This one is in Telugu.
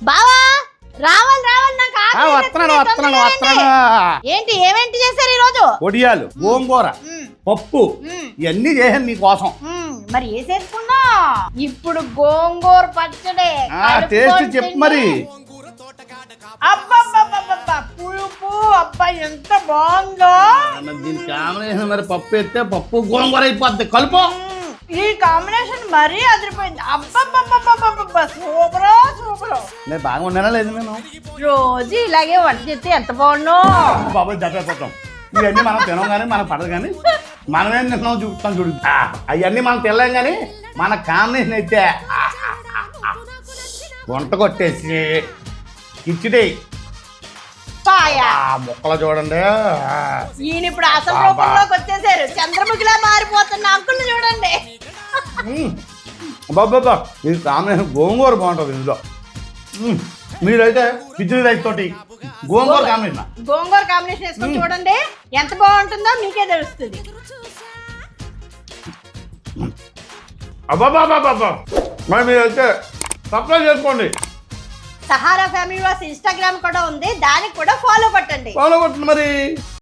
బావా రావాలి రావాలి నాకు ఆ, ఆకలి వస్తున్నాను వేస్తుంది, వస్తున్నాను తొందరగా వస్తున్నాను రండి. ఏంటి ఏమేంటి చేశారు ఈ రోజు వడియాలు గోంగూర పప్పు మ్మ్, ఇవన్నీ చేశాను మ్మ్. మరి వేసేసుకున్నా ఇప్పుడు గోంగూర పచ్చడి ఆ, టేస్ట్ చెప్పు మరి. అబ్బబ్బబ్బబ్బబ్బ, పులుపు అబ్బా ఎంత బాగుందో. మరి దీని కాంబినేషన్ మరి పప్పు ఎత్తే పప్పు గోంగూర అయిపోద్ది. కలుపు. మ్మ్. ఈ కాంబినేషన్ మరీ అదిరిపోయింది. అబ్బబ్బబ్బబ్బబ్బబ్బ సూపర్. సూపర్ నేను బాగా ఉన్నానా లేదు నేను రోజు ఇలాగే వంట చేస్తే ఎంత బాగుండో బాబాయ్ దట్టైపోతాం ఇవన్నీ మనం తినం కానీ మనకు పడదు కానీ మనమేం తిన్నాం చూపుతాం చూడు అవన్నీ మనం తినలేం కానీ మన కాంబినేషన్ అయితే. వంట కొట్టేసి కిచ్చిడి ముక్కలు చూడండి. ఈయన ఇప్పుడు అసలు బాబా. రూపంలోకి వచ్చేసారు చంద్రముఖిలా మారిపోతున్న అంకుల్ని చూడండి. బాబా ఇది కాంబినేషన్ గోంగూర బాగుంటుంది ఇందులో. మీరైతే కిచిడి రైస్ తోటి గోంగూర కాంబినేషన్. గోంగూర కాంబినేషన్ వేసుకొని చూడండి ఎంత బాగుంటుందో మీకే తెలుస్తుంది. అబ్బాబాబాబా మరి మీరైతే సప్లై చేసుకోండి. సహారా ఫ్యామిలీ వాస్ ఇన్స్టాగ్రామ్ కూడా ఉంది దానికి కూడా ఫాలో కొట్టండి. ఫాలో కొట్టండి మరి.